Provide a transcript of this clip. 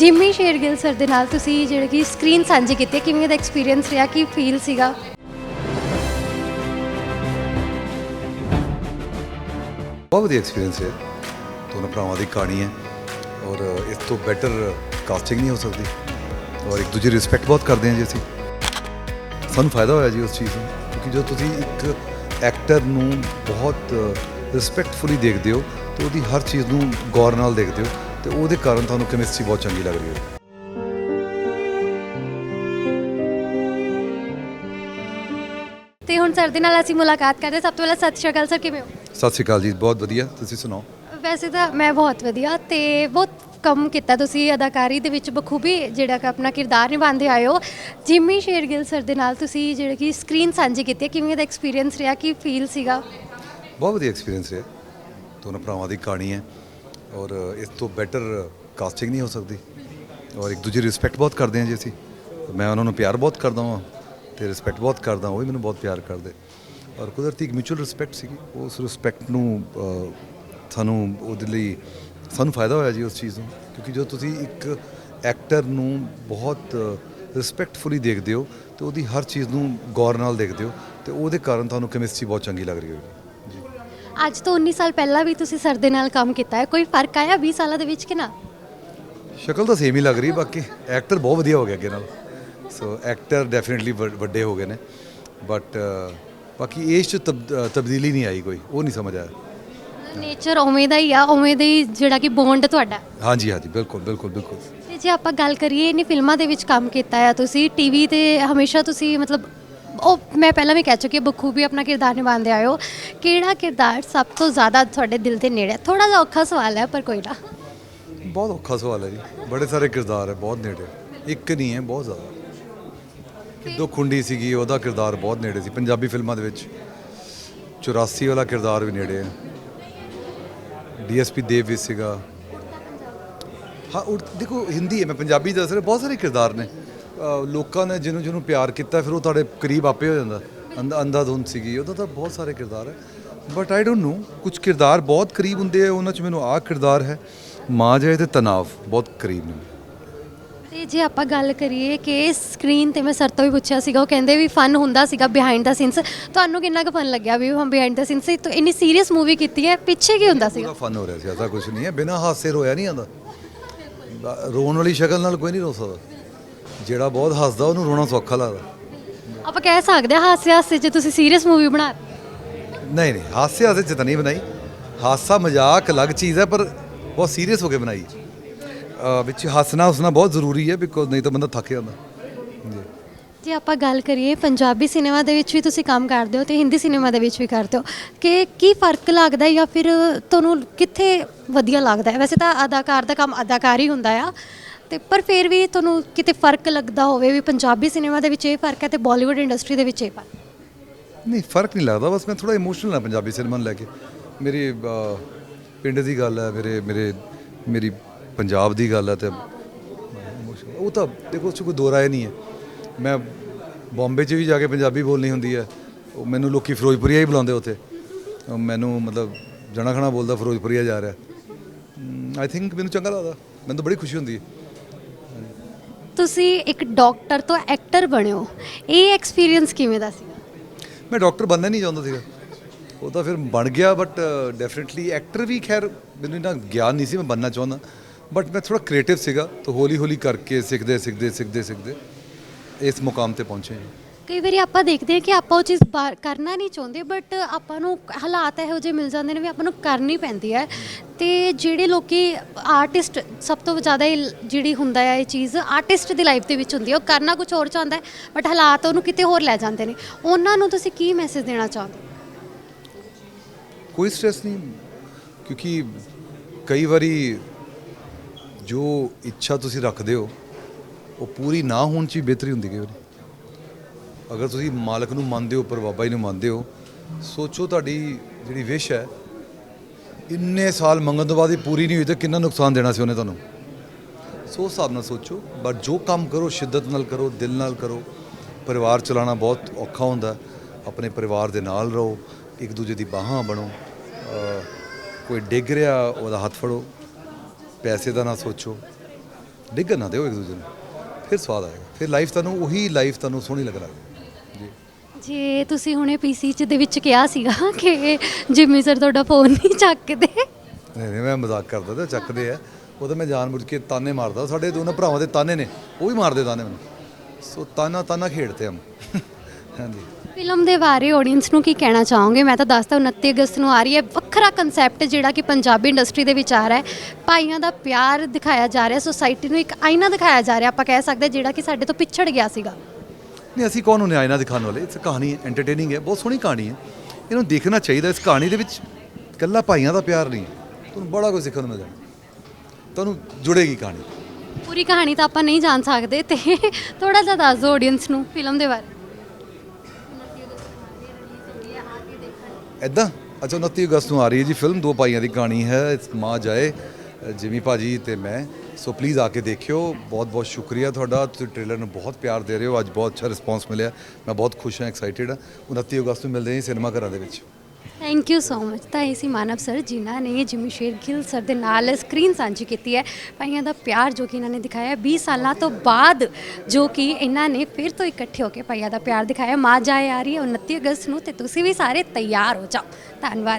ਜਿਮੀ Shergill sir ਦੇ ਨਾਲ ਤੁਸੀਂ ਜਿਹੜੇ ਕਿ ਸਕਰੀਨ ਸਾਂਝੀ ਕੀਤੀ ਹੈ, ਕਿਵੇਂ ਦਾ ਐਕਸਪੀਰੀਅੰਸ ਰਿਹਾ ਕੀ ਫੀਲ ਸੀਗਾ? ਬਹੁਤ ਵਧੀਆ ਐਕਸਪੀਰੀਅੰਸ ਹੈ। ਦੋਨੋਂ ਭਰਾਵਾਂ ਦੀ ਕਹਾਣੀ ਹੈ ਔਰ ਇਸ ਤੋਂ ਬੈਟਰ ਕਾਸਟਿੰਗ ਨਹੀਂ ਹੋ ਸਕਦੀ ਔਰ ਇੱਕ ਦੂਜੇ ਦੀ ਰਿਸਪੈਕਟ ਬਹੁਤ ਕਰਦੇ ਹਾਂ ਜੀ ਅਸੀਂ। ਸਾਨੂੰ ਫਾਇਦਾ ਹੋਇਆ ਜੀ ਉਸ ਚੀਜ਼ ਨੂੰ ਕਿਉਂਕਿ ਜਦੋਂ ਤੁਸੀਂ ਇੱਕ ਐਕਟਰ ਨੂੰ ਬਹੁਤ ਰਿਸਪੈਕਟਫੁਲੀ ਦੇਖਦੇ ਹੋ ਤੇ ਉਹਦੀ ਹਰ ਚੀਜ਼ ਨੂੰ ਗੌਰ ਨਾਲ ਦੇਖਦੇ ਹੋ। ਤੇ ਉਹਦੇ ਕਾਰਨ ਤੁਹਾਨੂੰ ਕੈਮਿਸਟਰੀ ਬਹੁਤ ਚੰਗੀ ਲੱਗ ਰਹੀ ਹੈ। ਤੇ ਹੁਣ ਸਰ ਦੇ ਨਾਲ ਅਸੀਂ ਮੁਲਾਕਾਤ ਕਰਦੇ ਹਾਂ। ਸਭ ਤੋਂ ਪਹਿਲਾਂ ਸਤਿ ਸ਼੍ਰੀ ਅਕਾਲ ਸਰ ਕਿਵੇਂ ਹੋ? ਸਤਿ ਸ਼੍ਰੀ ਅਕਾਲ ਜੀ ਬਹੁਤ ਵਧੀਆ। ਤੁਸੀਂ ਸੁਣਾਓ? ਵੈਸੇ ਤਾਂ ਮੈਂ ਬਹੁਤ ਵਧੀਆ ਤੇ ਬਹੁਤ ਕੰਮ ਕੀਤਾ ਤੁਸੀਂ ਅਦਾਕਾਰੀ ਦੇ ਵਿੱਚ ਬਖੂਬੀ ਜਿਹੜਾ ਕਿ ਆਪਣਾ ਕਿਰਦਾਰ ਨਿਭਾਉਂਦੇ ਆਏ ਹੋ। ਜਿਮੀ ਸ਼ੇਰਗਿੱਲ ਸਰ ਦੇ ਨਾਲ ਤੁਸੀਂ ਜਿਹੜੇ ਕਿ ਸਕਰੀਨ ਸਾਂਝੀ ਕੀਤੀ ਹੈ, ਕਿਵੇਂ ਦਾ ਐਕਸਪੀਰੀਅੰਸ ਰਿਹਾ? ਕੀ ਫੀਲ ਸੀਗਾ? ਬਹੁਤ ਵਧੀਆ ਐਕਸਪੀਰੀਅੰਸ ਹੈ ਦੋਨੋਂ ਭਰਾਵਾਂ ਦੀ ਕਹਾਣੀ ਹੈ। ਔਰ ਇਸ ਤੋਂ ਬੈਟਰ ਕਾਸਟਿੰਗ ਨਹੀਂ ਹੋ ਸਕਦੀ। ਔਰ ਇੱਕ ਦੂਜੇ ਰਿਸਪੈਕਟ ਬਹੁਤ ਕਰਦੇ ਹਾਂ ਜੀ ਅਸੀਂ। ਮੈਂ ਉਹਨਾਂ ਨੂੰ ਪਿਆਰ ਬਹੁਤ ਕਰਦਾ ਹਾਂ ਤੇ ਰਿਸਪੈਕਟ ਬਹੁਤ ਕਰਦਾ, ਉਹ ਵੀ ਮੈਨੂੰ ਬਹੁਤ ਪਿਆਰ ਕਰਦੇ। ਔਰ ਕੁਦਰਤੀ ਇੱਕ ਮਿਊਚੁਅਲ ਰਿਸਪੈਕਟ ਸੀਗੀ। ਉਸ ਰਿਸਪੈਕਟ ਨੂੰ ਸਾਨੂੰ ਉਹਦੇ ਲਈ ਸਾਨੂੰ ਫਾਇਦਾ ਹੋਇਆ ਜੀ ਉਸ ਚੀਜ਼ ਨੂੰ। ਕਿਉਂਕਿ ਜਦੋਂ ਤੁਸੀਂ ਇੱਕ ਐਕਟਰ ਨੂੰ ਬਹੁਤ ਰਿਸਪੈਕਟਫੁਲੀ ਦੇਖਦੇ ਹੋ, ਤੇ ਉਹਦੀ ਹਰ ਚੀਜ਼ ਨੂੰ ਗੌਰ ਨਾਲ ਦੇਖਦੇ ਹੋ, ਤੇ ਉਹਦੇ ਕਾਰਨ ਤੁਹਾਨੂੰ ਕੈਮਿਸਟਰੀ ਬਹੁਤ ਚੰਗੀ ਲੱਗ ਰਹੀ ਹੋਵੇਗੀ ਜੀ ਅੱਜ ਤੋਂ 19 ਸਾਲ ਪਹਿਲਾਂ ਵੀ ਤੁਸੀਂ ਸਰ ਦੇ ਨਾਲ ਕੰਮ ਕੀਤਾ ਹੈ। ਕੋਈ ਫ਼ਰਕ ਆਇਆ 20 ਸਾਲਾਂ ਦੇ ਵਿੱਚ ਕਿ ਨਾ? ਸ਼ਕਲ ਤਾਂ ਸੇਮ ਹੀ ਲੱਗ ਰਹੀ ਬਾਕੀ ਐਕਟਰ ਬਹੁਤ ਵਧੀਆ ਹੋ ਗਿਆ ਅੱਗੇ ਨਾਲ। ਸੋ ਐਕਟਰ ਡੈਫੀਨਿਟਲੀ ਵੱਡੇ ਹੋ ਗਏ ਨੇ। ਬਟ ਬਾਕੀ ਏਜ 'ਚ ਤਬਦੀਲੀ ਨਹੀਂ ਆਈ ਕੋਈ। ਉਹ ਨਹੀਂ ਸਮਝ ਆਇਆ। ਨੇਚਰ ਉਵੇਂ ਦਾ ਹੀ ਆ ਉਵੇਂ ਦਾ ਹੀ ਜਿਹੜਾ ਕਿ ਬੌਂਡ ਤੁਹਾਡਾ। ਹਾਂਜੀ ਹਾਂਜੀ ਬਿਲਕੁਲ ਬਿਲਕੁਲ ਬਿਲਕੁਲ। ਤੇ ਜੇ ਆਪਾਂ ਗੱਲ ਕਰੀਏ ਇਹਨੇ ਫਿਲਮਾਂ ਦੇ ਵਿੱਚ ਕੰਮ ਕੀਤਾ ਆ ਤੁਸੀਂ ਟੀਵੀ ਤੇ ਹਮੇਸ਼ਾ ਤੁਸੀਂ ਮਤਲਬ ਉਹ ਮੈਂ ਪਹਿਲਾਂ ਵੀ ਕਹਿ ਚੁੱਕੀ ਹਾਂ, ਬਖੂਬੀ ਆਪਣਾ ਕਿਰਦਾਰ ਨਿਭਾਉਂਦੇ ਆਏ ਕਿਹੜਾ ਕਿਰਦਾਰ ਸਭ ਤੋਂ ਜ਼ਿਆਦਾ ਤੁਹਾਡੇ ਦਿਲ ਦੇ ਨੇੜੇ ਹੈ ਥੋੜਾ ਜਿਹਾ ਔਖਾ ਸਵਾਲ ਹੈ, ਪਰ ਕੋਈ ਨਾ। ਬਹੁਤ ਔਖਾ ਸਵਾਲ ਹੈ ਜੀ। ਬੜੇ ਸਾਰੇ ਕਿਰਦਾਰ ਹੈ, ਬਹੁਤ ਨੇੜੇ ਇੱਕ ਨਹੀਂ ਹੈ, ਬਹੁਤ ਜ਼ਿਆਦਾ। ਦੋ ਖੁੰਡੀ ਸੀਗੀ, ਉਹਦਾ ਕਿਰਦਾਰ ਬਹੁਤ ਨੇੜੇ ਸੀ। ਪੰਜਾਬੀ ਫਿਲਮਾਂ ਦੇ ਵਿੱਚ 84 ਵਾਲਾ ਕਿਰਦਾਰ ਵੀ ਨੇੜੇ ਹੈ ਡੀਐਸਪੀ ਦੇਵ ਵੀ ਸੀਗਾ। ਹਾਂ ਉਹ ਦੇਖੋ, ਹਿੰਦੀ ਹੈ, ਮੈਂ ਪੰਜਾਬੀ ਦੱਸ ਰਿਹਾ, ਬਹੁਤ ਸਾਰੇ ਕਿਰਦਾਰ ਨੇ। ਲੋਕਾਂ ਨੇ ਜਿਹਨੂੰ ਜਿਹਨੂੰ ਪਿਆਰ ਕੀਤਾ ਫਿਰ ਉਹ ਤੁਹਾਡੇ ਕਰੀਬ ਆਪੇ ਹੋ ਜਾਂਦਾ। ਅੰਧਾ ਅੰਧਾਧੁੰਦ ਸੀਗੀ। ਉਹਦਾ ਤਾਂ ਬਹੁਤ ਸਾਰੇ ਕਿਰਦਾਰ ਹੈ। ਬਟ ਆਈ ਡੋਨਟ ਨੋ ਕੁਝ ਕਿਰਦਾਰ ਬਹੁਤ ਕਰੀਬ ਹੁੰਦੇ ਆ ਉਹਨਾਂ 'ਚ ਮੈਨੂੰ ਆਹ ਕਿਰਦਾਰ ਹੈ ਮਾਂ ਜਾਏ ਤੇ ਤਨਾਵ ਬਹੁਤ ਕਰੀਬ ਨੇ। ਤੇ ਜੇ ਆਪਾਂ ਗੱਲ ਕਰੀਏ ਕਿ ਸਕਰੀਨ ਤੇ ਮੈਂ ਸਰ ਤੋਂ ਵੀ ਪੁੱਛਿਆ ਸੀਗਾ ਉਹ ਕਹਿੰਦੇ ਵੀ ਫਨ ਹੁੰਦਾ ਸੀਗਾ ਬਿਹਾਈਂਡ ਦਾ ਸੀਨਸ ਤੁਹਾਨੂੰ ਕਿੰਨਾ ਕੁ ਫਨ ਲੱਗਿਆ ਵੀ ਹਮ ਬਿਹਾਈਂਡ ਦਾ ਸੀਨਸ ਤੋਂ ਇੰਨੀ ਸੀਰੀਅਸ ਮੂਵੀ ਕੀਤੀ ਹੈ ਪਿੱਛੇ ਕੀ ਹੁੰਦਾ ਸੀਗਾ? ਫਨ ਹੋ ਰਿਹਾ ਸੀ ਐਸਾ ਕੁਝ ਨਹੀਂ ਹੈ। ਬਿਨਾਂ ਹਾਸੇ ਰੋਇਆ ਨਹੀਂ ਆਂਦਾ ਰੋਣ ਵਾਲੀ ਸ਼ਕਲ ਨਾਲ ਕੋਈ ਨਹੀਂ ਰੋ ਸਕਦਾ। ਜਿਹੜਾ ਬਹੁਤ ਹੱਸਦਾ ਉਹਨੂੰ ਰੋਣਾ ਸੌਖਾ ਲੱਗਦਾ। ਆਪਾਂ ਕਹਿ ਸਕਦੇ ਹਾਂ ਹਾਸੇ ਹਾਸੇ 'ਚ ਤੁਸੀਂ ਸੀਰੀਅਸ ਮੂਵੀ ਬਣਾ ਨਹੀਂ ਨਹੀਂ ਹਾਸੇ ਹਾਸੇ ਚ ਤਾਂ ਨਹੀਂ ਬਣਾਈ। ਹਾਸਾ ਮਜ਼ਾਕ ਅਲੱਗ ਚੀਜ਼ ਹੈ ਪਰ ਬਹੁਤ ਸੀਰੀਅਸ ਹੋ ਕੇ ਬਣਾਈ। ਅਹ ਵਿੱਚ ਹੱਸਣਾ ਹੱਸਣਾ ਬਹੁਤ ਜ਼ਰੂਰੀ ਹੈ ਬਿਕੋਜ਼ ਨਹੀਂ ਤਾਂ ਬੰਦਾ ਥੱਕ ਜਾਂਦਾ। ਜੀ ਜੇ ਆਪਾਂ ਗੱਲ ਕਰੀਏ ਪੰਜਾਬੀ ਸਿਨੇਮਾ ਦੇ ਵਿੱਚ ਵੀ ਤੁਸੀਂ ਕੰਮ ਕਰਦੇ ਹੋ ਤੇ ਹਿੰਦੀ ਸਿਨੇਮਾ ਦੇ ਵਿੱਚ ਵੀ ਕਰਦੇ ਹੋ ਕਿ ਕੀ ਫ਼ਰਕ ਲੱਗਦਾ ਹੈ ਜਾਂ ਫਿਰ ਤੁਹਾਨੂੰ ਕਿੱਥੇ ਵਧੀਆ ਲੱਗਦਾ ਹੈ? ਵੈਸੇ ਤਾਂ ਅਦਾਕਾਰ ਦਾ ਕੰਮ ਅਦਾਕਾਰ ਹੀ ਹੁੰਦਾ ਆ ਤੇ ਪਰ ਫਿਰ ਵੀ ਤੁਹਾਨੂੰ ਕਿਤੇ ਫ਼ਰਕ ਲੱਗਦਾ ਹੋਵੇ ਵੀ ਪੰਜਾਬੀ ਸਿਨੇਮਾ ਦੇ ਵਿੱਚ ਇਹ ਫ਼ਰਕ ਹੈ ਤੇ ਬਾਲੀਵੁੱਡ ਇੰਡਸਟਰੀ ਦੇ ਵਿੱਚ ਇਹ ਫ਼ਰਕ? ਨਹੀਂ ਫ਼ਰਕ ਨਹੀਂ ਲੱਗਦਾ, ਬਸ ਮੈਂ ਥੋੜਾ ਇਮੋਸ਼ਨਲ ਹਾਂ ਪੰਜਾਬੀ ਸਿਨੇਮਾ ਨੂੰ ਲੈ ਕੇ। ਮੇਰੀ ਪਿੰਡ ਦੀ ਗੱਲ ਹੈ, ਮੇਰੇ ਮੇਰੇ, ਮੇਰੀ ਪੰਜਾਬ ਦੀ ਗੱਲ ਹੈ ਤੇ ਉਹ ਤਾਂ ਦੇਖੋ, ਉਸ ਕੋਈ ਦੋ ਰਾਏ ਨਹੀਂ ਹੈ। ਮੈਂ ਬੰਬੇ 'ਚ ਵੀ ਜਾ ਕੇ ਪੰਜਾਬੀ ਬੋਲਣੀ ਹੁੰਦੀ ਹੈ। ਉਹ ਮੈਨੂੰ ਲੋਕੀ ਫਿਰੋਜ਼ਪੁਰੀਆ ਹੀ ਬੁਲਾਉਂਦੇ ਉੱਥੇ। ਮੈਨੂੰ ਮਤਲਬ ਜਣਾ ਖਣਾ ਬੋਲਦਾ, ਫਿਰੋਜ਼ਪੁਰੀਆ ਜਾ ਰਿਹਾ। ਆਈ ਥਿੰਕ ਮੈਨੂੰ ਚੰਗਾ ਲੱਗਦਾ। ਮੈਨੂੰ ਤਾਂ ਬੜੀ ਖੁਸ਼ੀ ਹੁੰਦੀ ਹੈ। ਤੁਸੀਂ ਇੱਕ ਡਾਕਟਰ ਤੋਂ ਐਕਟਰ ਬਣਿਓ। ਇਹ ਐਕਸਪੀਰੀਅੰਸ ਕਿਵੇਂ ਦਾ ਸੀਗਾ? ਮੈਂ ਡਾਕਟਰ ਬਣਨਾ ਨਹੀਂ ਚਾਹੁੰਦਾ ਸੀਗਾ। ਉਹ ਤਾਂ ਫਿਰ ਬਣ ਗਿਆ ਬਟ ਡੈਫੀਨਿਟਲੀ ਐਕਟਰ ਵੀ ਖੈਰ ਮੈਨੂੰ ਇੰਨਾ ਗਿਆਨ ਨਹੀਂ ਸੀ ਮੈਂ ਬਣਨਾ ਚਾਹੁੰਦਾ। ਬਟ ਮੈਂ ਥੋੜਾ ਕ੍ਰੀਏਟਿਵ ਸੀਗਾ, ਤਾਂ ਹੌਲੀ ਹੌਲੀ ਕਰਕੇ ਸਿੱਖਦੇ ਸਿੱਖਦੇ ਸਿੱਖਦੇ ਸਿੱਖਦੇ ਇਸ ਮੁਕਾਮ ਤੇ ਪਹੁੰਚੇ ਹਾਂ। ਕਈ ਵਾਰੀ ਆਪਾਂ ਦੇਖਦੇ ਹਾਂ ਕਿ ਆਪਾਂ ਉਹ ਚੀਜ਼ ਬਾ- ਕਰਨਾ ਨਹੀਂ ਚਾਹੁੰਦੇ ਬਟ ਆਪਾਂ ਨੂੰ ਹਾਲਾਤ ਇਹੋ ਜਿਹੇ ਮਿਲ ਜਾਂਦੇ ਨੇ ਵੀ ਆਪਾਂ ਨੂੰ ਕਰਨੀ ਪੈਂਦੀ ਹੈ। ਤੇ ਜਿਹੜੇ ਲੋਕੀ ਆਰਟਿਸਟ ਸਭ ਤੋਂ ਜ਼ਿਆਦਾ ਇਹ ਜਿਹੜੀ ਹੁੰਦਾ ਹੈ ਇਹ ਚੀਜ਼ ਆਰਟਿਸਟ ਦੀ ਲਾਈਫ ਦੇ ਵਿੱਚ ਹੁੰਦੀ ਹੈ, ਉਹ ਕਰਨਾ ਕੁਝ ਹੋਰ ਚਾਹੁੰਦਾ ਹੈ ਬਟ ਹਾਲਾਤ ਉਹਨੂੰ ਕਿਤੇ ਹੋਰ ਲੈ ਜਾਂਦੇ ਨੇ। ਉਹਨਾਂ ਨੂੰ ਤੁਸੀਂ ਕੀ ਮੈਸੇਜ ਦੇਣਾ ਚਾਹੁੰਦੇ ਹੋ? ਕੋਈ ਸਟ੍ਰੈਸ ਨਹੀਂ। ਕਿਉਂਕਿ ਕਈ ਵਾਰੀ ਜੋ ਇੱਛਾ ਤੁਸੀਂ ਰੱਖਦੇ ਹੋ, ਉਹ ਪੂਰੀ ਨਾ ਹੋਣ ਚ ਹੀ ਬਿਹਤਰੀ ਹੁੰਦੀ ਕਈ ਵਾਰੀ। ਅਗਰ ਤੁਸੀਂ ਮਾਲਕ ਨੂੰ ਮੰਨਦੇ ਹੋ, ਪਰ ਬਾਬਾ ਜੀ ਨੂੰ ਮੰਨਦੇ ਹੋ, ਸੋਚੋ ਤੁਹਾਡੀ ਜਿਹੜੀ ਵਿਸ਼ ਹੈ, ਇੰਨੇ ਸਾਲ ਮੰਗਣ ਤੋਂ ਬਾਅਦ ਇਹ ਪੂਰੀ ਨਹੀਂ ਹੋਈ ਤਾਂ ਕਿੰਨਾ ਨੁਕਸਾਨ ਦੇਣਾ ਸੀ ਉਹਨੇ ਤੁਹਾਨੂੰ? ਸੋ ਹਿਸਾਬ ਨਾਲ ਸੋਚੋ ਬਟ ਜੋ ਕੰਮ ਕਰੋ, ਸ਼ਿੱਦਤ ਨਾਲ ਕਰੋ, ਦਿਲ ਨਾਲ ਕਰੋ, ਪਰਿਵਾਰ ਚਲਾਉਣਾ ਬਹੁਤ ਔਖਾ ਹੁੰਦਾ। ਆਪਣੇ ਪਰਿਵਾਰ ਦੇ ਨਾਲ ਰਹੋ, ਇੱਕ ਦੂਜੇ ਦੀ ਬਾਹਾਂ ਬਣੋ ਕੋਈ ਡਿੱਗ ਰਿਹਾ, ਉਹਦਾ ਹੱਥ ਫੜੋ, ਪੈਸੇ ਦਾ ਨਾ ਸੋਚੋ। ਡਿੱਗ ਨਾ ਦਿਓ ਇੱਕ ਦੂਜੇ ਨੂੰ, ਫਿਰ ਸਵਾਦ ਆਏਗਾ। ਫਿਰ ਲਾਈਫ ਤੁਹਾਨੂੰ, ਉਹੀ ਲਾਈਫ ਤੁਹਾਨੂੰ ਸੋਹਣੀ ਲੱਗਣਾ ਜੇ ਤੁਸੀਂ ਹੁਣੇ ਪੀਸੀ ਚ ਦੇ ਵਿੱਚ ਕਿਹਾ ਸੀਗਾ ਕਿ ਜਿਮੀ ਸਰ ਤੁਹਾਡਾ ਫੋਨ ਨਹੀਂ ਚੱਕਦੇ। ਨਹੀਂ ਨਹੀਂ ਮੈਂ ਮਜ਼ਾਕ ਕਰਦਾ ਤੇ ਚੱਕਦੇ ਆ। ਉਹ ਤਾਂ ਮੈਂ ਜਾਣਬੁੱਝ ਕੇ ਤਾਨੇ ਮਾਰਦਾ। ਸਾਡੇ ਦੋਨਾਂ ਭਰਾਵਾਂ ਦੇ ਤਾਨੇ ਨੇ ਉਹ ਵੀ ਮਾਰਦੇ ਤਾਨੇ ਮੈਨੂੰ। ਸੋ ਤਾਨਾ ਤਾਨਾ ਖੇਡਤੇ ਹਮ। ਹਾਂਜੀ। ਫਿਲਮ ਦੇ ਬਾਰੇ ਆਡੀਅנס ਨੂੰ ਕੀ ਕਹਿਣਾ ਚਾਹੋਗੇ? ਮੈਂ ਤਾਂ ਦੱਸਦਾ 29 ਅਗਸਤ ਨੂੰ ਆ ਰਹੀ ਹੈ ਵੱਖਰਾ ਕਨਸੈਪਟ ਜਿਹੜਾ ਕਿ ਪੰਜਾਬੀ ਇੰਡਸਟਰੀ ਦੇ ਵਿੱਚ ਆ ਰਿਹਾ ਹੈ। ਭਾਈਆਂ ਦਾ ਪਿਆਰ ਦਿਖਾਇਆ ਜਾ ਰਿਹਾ ਸੋਸਾਇਟੀ ਨੂੰ ਇੱਕ ਆਈਨਾ ਦਿਖਾਇਆ ਜਾ ਰਿਹਾ ਆਪਾਂ ਕਹਿ ਸਕਦੇ ਜਿਹੜਾ ਕਿ ਸਾਡੇ ਤੋਂ ਪਿਛੜ ਗਿਆ ਸੀਗਾ। ਨਹੀਂ ਅਸੀਂ ਕੌਣ ਹੁੰਨੇ ਆਇਨਾ ਦਿਖਾਉਣ ਵਾਲੇ। ਇਸ ਕਹਾਣੀ ਹੈ ਐਂਟਰਟੇਨਿੰਗ ਹੈ ਬਹੁਤ ਸੋਹਣੀ ਕਹਾਣੀ ਹੈ। ਇਹਨੂੰ ਦੇਖਣਾ ਚਾਹੀਦਾ ਇਸ ਕਹਾਣੀ ਦੇ ਵਿੱਚ ਇਕੱਲਾ ਭਾਈਆਂ ਦਾ ਪਿਆਰ ਨਹੀਂ ਤੁਹਾਨੂੰ ਬੜਾ ਕੁਝ ਸਿੱਖਣ ਨੂੰ ਮਿਲ ਜਾਣਾ ਤੁਹਾਨੂੰ ਜੁੜੇਗੀ ਕਹਾਣੀ। ਪੂਰੀ ਕਹਾਣੀ ਤਾਂ ਆਪਾਂ ਨਹੀਂ ਜਾਣ ਸਕਦੇ ਤੇ ਥੋੜਾ ਜਿਹਾ ਦੱਸ ਦਿਓ ਆਡੀਅנס ਨੂੰ ਫਿਲਮ ਦੇ ਬਾਰੇ। ਐਦਾਂ ਅੱਛਾ 29 ਅਗਸਤ ਨੂੰ ਆ ਰਹੀ ਹੈ ਜੀ ਫਿਲਮ ਦੋ ਭਾਈਆਂ ਦੀ ਕਹਾਣੀ ਹੈ। ਮਾਂ ਜਾਏ। ਜਿਮੀ ਭਾਜੀ ਤੇ ਮੈਂ। ਸੋ ਪਲੀਜ਼ ਆ ਕੇ ਦੇਖਿਓ। ਬਹੁਤ ਬਹੁਤ ਸ਼ੁਕਰੀਆ ਤੁਹਾਡਾ। ਤੁਸੀਂ ਟ੍ਰੇਲਰ ਨੂੰ ਬਹੁਤ ਪਿਆਰ ਦੇ ਰਹੇ ਹੋ। ਅੱਜ ਬਹੁਤ ਅੱਛਾ ਰਿਸਪਾਂਸ ਮਿਲਿਆ। ਮੈਂ ਬਹੁਤ ਖੁਸ਼ ਹਾਂ ਐਕਸਾਈਟਿਡ ਹਾਂ। 29 ਅਗਸਤ ਨੂੰ ਮਿਲਦੇ ਹਾਂ ਸਿਨੇਮਾ ਘਰਾਂ ਦੇ ਵਿੱਚ। ਥੈਂਕ ਯੂ ਸੋ ਮਚ ਤਾਂ ਇਹ ਸੀ ਮਾਨਵ ਸਰ ਜਿਨ੍ਹਾਂ ਨੇ ਜਿਮੀ ਸ਼ੇਰਗਿੱਲ ਸਰ ਦੇ ਨਾਲ ਸਕਰੀਨ ਸਾਂਝੀ ਕੀਤੀ ਹੈ। ਭਾਈਆਂ ਦਾ ਪਿਆਰ ਜੋ ਕਿ ਇਹਨਾਂ ਨੇ ਦਿਖਾਇਆ 20 ਸਾਲਾਂ ਤੋਂ ਬਾਅਦ ਜੋ ਕਿ ਇਹਨਾਂ ਨੇ ਫਿਰ ਤੋਂ ਇਕੱਠੇ ਹੋ ਕੇ ਭਾਈਆਂ ਦਾ ਪਿਆਰ ਦਿਖਾਇਆ। ਮਾਂ ਜਾਏ ਆ ਰਹੀ ਹੈ 29 ਅਗਸਤ ਨੂੰ ਤੇ ਤੁਸੀਂ ਵੀ ਸਾਰੇ ਤਿਆਰ ਹੋ ਜਾਓ। ਧੰਨਵਾਦ।